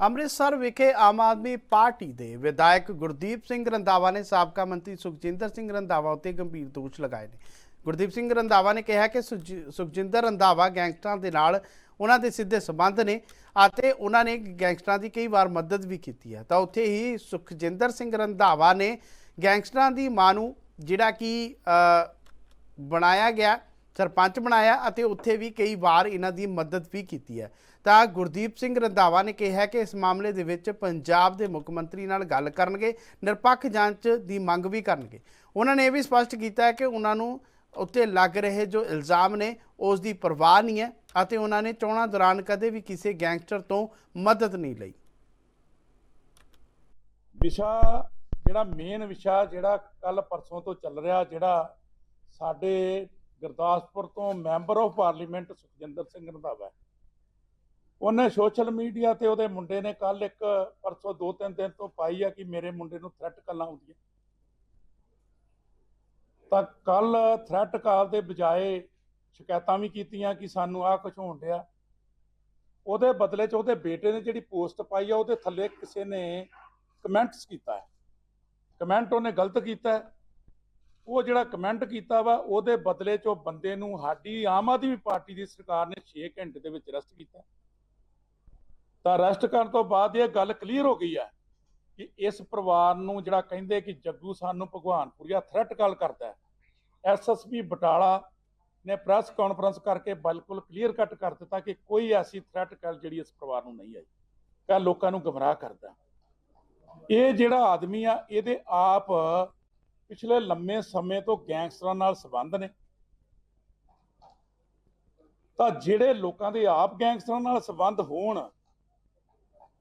ਅੰਮ੍ਰਿਤਸਰ ਵਿਖੇ ਆਮ ਆਦਮੀ ਪਾਰਟੀ ਦੇ ਵਿਧਾਇਕ ਗੁਰਦੀਪ ਸਿੰਘ ਰੰਧਾਵਾ ਨੇ ਸਾਬਕਾ ਮੰਤਰੀ ਸੁਖਜਿੰਦਰ ਸਿੰਘ ਰੰਧਾਵਾ ਉੱਤੇ ਗੰਭੀਰ ਦੋਸ਼ ਲਗਾਏ ਨੇ। ਗੁਰਦੀਪ ਸਿੰਘ ਰੰਧਾਵਾ ਨੇ ਕਿਹਾ ਕਿ ਸੁਜ- ਸੁਖਜਿੰਦਰ ਰੰਧਾਵਾ ਗੈਂਗਸਟਰਾਂ ਦੇ ਨਾਲ ਉਹਨਾਂ ਦੇ ਸਿੱਧੇ ਸੰਬੰਧ ਨੇ ਅਤੇ ਉਹਨਾਂ ਨੇ ਗੈਂਗਸਟਰਾਂ ਦੀ ਕਈ ਵਾਰ ਮਦਦ ਵੀ ਕੀਤੀ ਹੈ। ਤਾਂ ਉੱਥੇ ਹੀ ਸੁਖਜਿੰਦਰ ਸਿੰਘ ਰੰਧਾਵਾ ਨੇ ਗੈਂਗਸਟਰਾਂ ਦੀ ਮਾਂ ਨੂੰ ਜਿਹੜਾ ਕਿ ਬਣਾਇਆ ਗਿਆ, ਸਰਪੰਚ ਬਣਾਇਆ ਅਤੇ ਉੱਥੇ ਵੀ ਕਈ ਵਾਰ ਇਹਨਾਂ ਦੀ ਮਦਦ ਵੀ ਕੀਤੀ ਹੈ। ਤਾਂ ਗੁਰਦੀਪ ਸਿੰਘ ਰੰਧਾਵਾ ਨੇ ਕਿਹਾ ਕਿ ਇਸ ਮਾਮਲੇ ਦੇ ਵਿੱਚ ਪੰਜਾਬ ਦੇ ਮੁੱਖ ਮੰਤਰੀ ਨਾਲ ਗੱਲ ਕਰਨਗੇ, ਨਿਰਪੱਖ ਜਾਂਚ ਦੀ ਮੰਗ ਵੀ ਕਰਨਗੇ। ਉਹਨਾਂ ਨੇ ਇਹ ਵੀ ਸਪਸ਼ਟ ਕੀਤਾ ਹੈ ਕਿ ਉਹਨਾਂ ਨੂੰ ਉੱਤੇ ਲੱਗ ਰਹੇ ਜੋ ਇਲਜ਼ਾਮ ਨੇ, ਉਸ ਦੀ ਪਰਵਾਹ ਨਹੀਂ ਹੈ ਅਤੇ ਉਹਨਾਂ ਨੇ ਚੋਣਾਂ ਦੌਰਾਨ ਕਦੇ ਵੀ ਕਿਸੇ ਗੈਂਗਸਟਰ ਤੋਂ ਮਦਦ ਨਹੀਂ ਲਈ। ਵਿਸ਼ਾ ਜਿਹੜਾ ਮੇਨ ਵਿਸ਼ਾ ਜਿਹੜਾ ਕੱਲ ਪਰਸੋਂ ਤੋਂ ਚੱਲ ਰਿਹਾ, ਜਿਹੜਾ ਸਾਡੇ ਗੁਰਦਾਸਪੁਰ ਤੋਂ member of parliament Sukhjinder Singh Randhawa ਉਹਨੇ ਸੋਸ਼ਲ ਮੀਡੀਆ ਤੇ ਉਹਦੇ ਮੁੰਡੇ ਨੇ ਕੱਲ ਇੱਕ ਪਰਸੋਂ ਦੋ ਤਿੰਨ ਦਿਨ ਤੋਂ ਪਾਈ ਆ ਕਿ ਮੇਰੇ ਮੁੰਡੇ ਨੂੰ ਥ੍ਰੈਟ ਕਾਲਾਂ ਆਉਂਦੀਆਂ ਤਾਂ ਕੱਲ ਥ੍ਰੈਟ ਕਾਲ ਦੇ ਬਜਾਏ ਸ਼ਿਕਾਇਤਾਂ ਵੀ ਕੀਤੀਆਂ ਕਿ ਸਾਨੂੰ ਆਹ ਕੁਝ ਹੋਣ ਡਿਆ। ਉਹਦੇ ਬਦਲੇ 'ਚ ਉਹਦੇ ਬੇਟੇ ਨੇ ਜਿਹੜੀ ਪੋਸਟ ਪਾਈ ਆ, ਉਹਦੇ ਥੱਲੇ ਕਿਸੇ ਨੇ ਕਮੈਂਟਸ ਕੀਤਾ ਹੈ। ਕਮੈਂਟ ਉਹਨੇ ਗਲਤ ਕੀਤਾ ਉਹ ਜਿਹੜਾ ਕਮੈਂਟ ਕੀਤਾ ਵਾ, ਉਹਦੇ ਬਦਲੇ 'ਚ ਉਹ ਬੰਦੇ ਨੂੰ ਸਾਡੀ ਆਮ ਆਦਮੀ ਪਾਰਟੀ ਦੀ ਸਰਕਾਰ ਨੇ 6 ਘੰਟੇ ਦੇ ਵਿੱਚ ਅਰੈਸਟ ਕੀਤਾ ਤਾਂ ਅਰੈਸਟ ਕਰਨ ਤੋਂ ਬਾਅਦ ਇਹ ਗੱਲ ਕਲੀਅਰ ਹੋ ਗਈ ਹੈ ਕਿ ਇਸ ਪਰਿਵਾਰ ਨੂੰ ਜਿਹੜਾ ਕਹਿੰਦੇ ਕਿ ਜੱਗੂ ਸਾਨੂੰ ਭਗਵਾਨਪੁਰੀਆ ਥ੍ਰੈਟ ਕਾਲ ਕਰਦਾ ਹੈ। ਐਸਐਸਪੀ ਬਟਾਲਾ ਨੇ ਪ੍ਰੈਸ ਕਾਨਫਰੰਸ ਕਰਕੇ ਬਿਲਕੁਲ ਕਲੀਅਰ ਕੱਟ ਕਰ ਦਿੱਤਾ ਕਿ ਕੋਈ ਐਸੀ ਥ੍ਰੈਟ ਕਾਲ ਜਿਹੜੀ ਇਸ ਪਰਿਵਾਰ ਨੂੰ ਨਹੀਂ ਆਈ। ਕਾ ਲੋਕਾਂ ਨੂੰ ਗਮਰਾਹ ਕਰਦਾ ਇਹ ਜਿਹੜਾ ਆਦਮੀ ਆ, ਇਹਦੇ ਆਪ ਪਿਛਲੇ ਲੰਮੇ ਸਮੇਂ ਤੋਂ ਗੈਂਗਸਟਰਾਂ ਨਾਲ ਸੰਬੰਧ ਨੇ। ਤਾਂ ਜਿਹੜੇ ਲੋਕਾਂ ਦੇ ਆਪ ਗੈਂਗਸਟਰਾਂ ਨਾਲ ਸੰਬੰਧ ਹੋਣ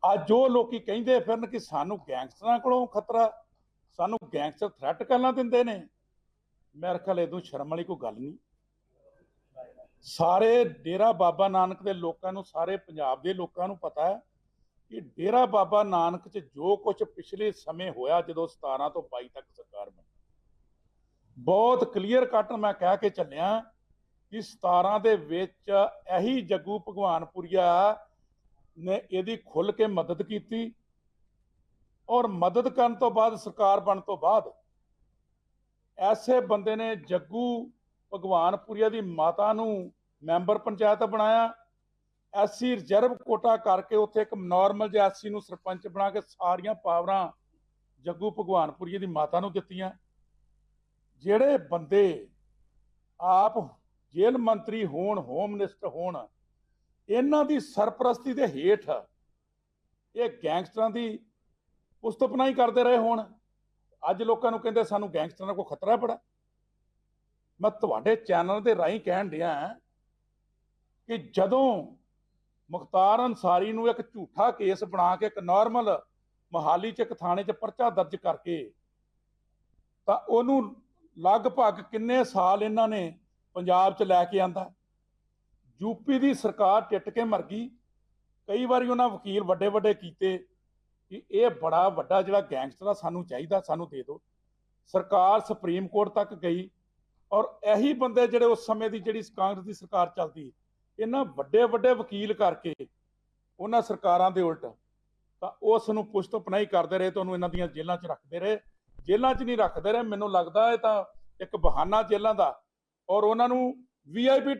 ਅੱਜ ਜੋ ਲੋਕੀ ਕਹਿੰਦੇ ਫਿਰਨ ਕਿ ਸਾਨੂੰ ਗੈਂਗਸਟਰਾਂ ਕੋਲੋਂ ਖਤਰਾ, ਸਾਨੂੰ ਗੈਂਗਸਟਰ ਥ੍ਰੈਟ ਕਰਨਾ ਦਿੰਦੇ ਨੇ, ਮੇਰੇ ਖਿਆਲ ਇਹਦੋਂ ਸ਼ਰਮ ਵਾਲੀ ਕੋਈ ਗੱਲ ਨਹੀਂ। ਸਾਰੇ ਡੇਰਾ ਬਾਬਾ ਨਾਨਕ ਦੇ ਲੋਕਾਂ ਨੂੰ, ਸਾਰੇ ਪੰਜਾਬ ਦੇ ਲੋਕਾਂ ਨੂੰ ਪਤਾ ਹੈ ਕਿ ਡੇਰਾ ਬਾਬਾ ਨਾਨਕ 'ਚ ਜੋ ਕੁਝ ਪਿਛਲੇ ਸਮੇਂ ਹੋਇਆ ਜਦੋਂ 17 ਤੋਂ 22 ਤੱਕ ਸਰਕਾਰ ਬਣੀ, ਬਹੁਤ ਕਲੀਅਰ ਕੱਟ ਮੈਂ ਕਹਿ ਕੇ ਚੱਲਿਆ ਕਿ 17 ਦੇ ਵਿੱਚ ਇਹੀ ਜੱਗੂ ਭਗਵਾਨਪੁਰੀਆ ਨੇ ਇਹਦੀ ਖੁੱਲ ਕੇ ਮਦਦ ਕੀਤੀ ਔਰ ਮਦਦ ਕਰਨ ਤੋਂ ਬਾਅਦ ਸਰਕਾਰ ਬਣ ਤੋਂ ਬਾਅਦ ਐਸੇ ਬੰਦੇ ਨੇ ਜੱਗੂ ਭਗਵਾਨਪੁਰੀਆ ਦੀ ਮਾਤਾ ਨੂੰ ਮੈਂਬਰ ਪੰਚਾਇਤ ਬਣਾਇਆ। ਐਸੀ ਰਿਜ਼ਰਵ ਕੋਟਾ ਕਰਕੇ ਉੱਥੇ ਇੱਕ ਨਾਰਮਲ ਜਿਹਾ ਐਸਸੀ ਨੂੰ ਸਰਪੰਚ ਬਣਾ ਕੇ ਸਾਰੀਆਂ ਪਾਵਰਾਂ ਜੱਗੂ ਭਗਵਾਨਪੁਰੀਏ ਦੀ ਮਾਤਾ ਨੂੰ ਦਿੱਤੀਆਂ। ਜਿਹੜੇ ਬੰਦੇ ਆਪ ਜੇਲ੍ਹ ਮੰਤਰੀ ਹੋਣ ਹੋਮ ਮਿਨਿਸਟਰ ਹੋਣ ਇਹਨਾਂ ਦੀ ਸਰਪ੍ਰਸਤੀ ਦੇ ਹੇਠ ਇਹ ਗੈਂਗਸਟਰਾਂ ਦੀ ਪੁਸਤਪਨਾਈ ਕਰਦੇ ਰਹੇ ਹੋਣ। ਅੱਜ ਲੋਕਾਂ ਨੂੰ ਕਹਿੰਦੇ ਸਾਨੂੰ ਗੈਂਗਸਟਰਾਂ ਕੋਲ ਖਤਰਾ ਬੜਾ। ਮੈਂ ਤੁਹਾਡੇ ਚੈਨਲ ਦੇ ਰਾਹੀਂ ਕਹਿਣ ਡਿਆ ਕਿ ਜਦੋਂ ਮੁਖਤਾਰ ਅਨਸਾਰੀ ਨੂੰ ਇੱਕ ਝੂਠਾ ਕੇਸ ਬਣਾ ਕੇ ਇੱਕ ਨਾਰਮਲ ਮਹਾਲੀ ਚ ਇੱਕ ਥਾਣੇ ਚ ਪਰਚਾ ਦਰਜ ਕਰਕੇ ਤਾਂ ਉਹਨੂੰ ਲਗਭਗ ਕਿੰਨੇ ਸਾਲ ਇਹਨਾਂ ਨੇ ਪੰਜਾਬ ਚ ਲੈ ਕੇ ਆਂਦਾ? ਯੂਪੀ ਦੀ ਸਰਕਾਰ ਟਿੱਟ ਕੇ ਮਰ ਗਈ। ਕਈ ਵਾਰੀ ਉਹਨਾਂ ਵਕੀਲ ਵੱਡੇ ਵੱਡੇ ਕੀਤੇ ਕਿ ਇਹ ਬੜਾ ਵੱਡਾ ਜਿਹੜਾ ਗੈਂਗਸਟਰ ਆ, ਸਾਨੂੰ ਚਾਹੀਦਾ, ਸਾਨੂੰ ਦੇ ਦਿਓ। ਸਰਕਾਰ ਸੁਪਰੀਮ ਕੋਰਟ ਤੱਕ ਗਈ ਔਰ ਇਹੀ ਬੰਦੇ ਜਿਹੜੇ ਉਸ ਸਮੇਂ ਦੀ ਜਿਹੜੀ ਕਾਂਗਰਸ ਦੀ ਸਰਕਾਰ ਚੱਲਦੀ, ਇਹਨਾਂ ਵੱਡੇ ਵੱਡੇ ਵਕੀਲ ਕਰਕੇ ਉਹਨਾਂ ਸਰਕਾਰਾਂ ਦੇ ਉਲਟ ਤਾਂ ਉਸ ਨੂੰ ਪੁਸ਼ਤ ਪਨਾਈ ਕਰਦੇ ਰਹੇ ਤੇ ਉਹਨੂੰ ਇਹਨਾਂ ਦੀਆਂ ਜੇਲ੍ਹਾਂ 'ਚ ਰੱਖਦੇ ਰਹੇ। ਜੇਲ੍ਹਾਂ 'ਚ ਨਹੀਂ ਰੱਖਦੇ ਰਹੇ, ਮੈਨੂੰ ਲੱਗਦਾ ਇਹ ਤਾਂ ਇੱਕ ਬਹਾਨਾ ਜੇਲ੍ਹਾਂ ਦਾ ਔਰ ਉਹਨਾਂ ਨੂੰ ਵੀਆਈਪੀ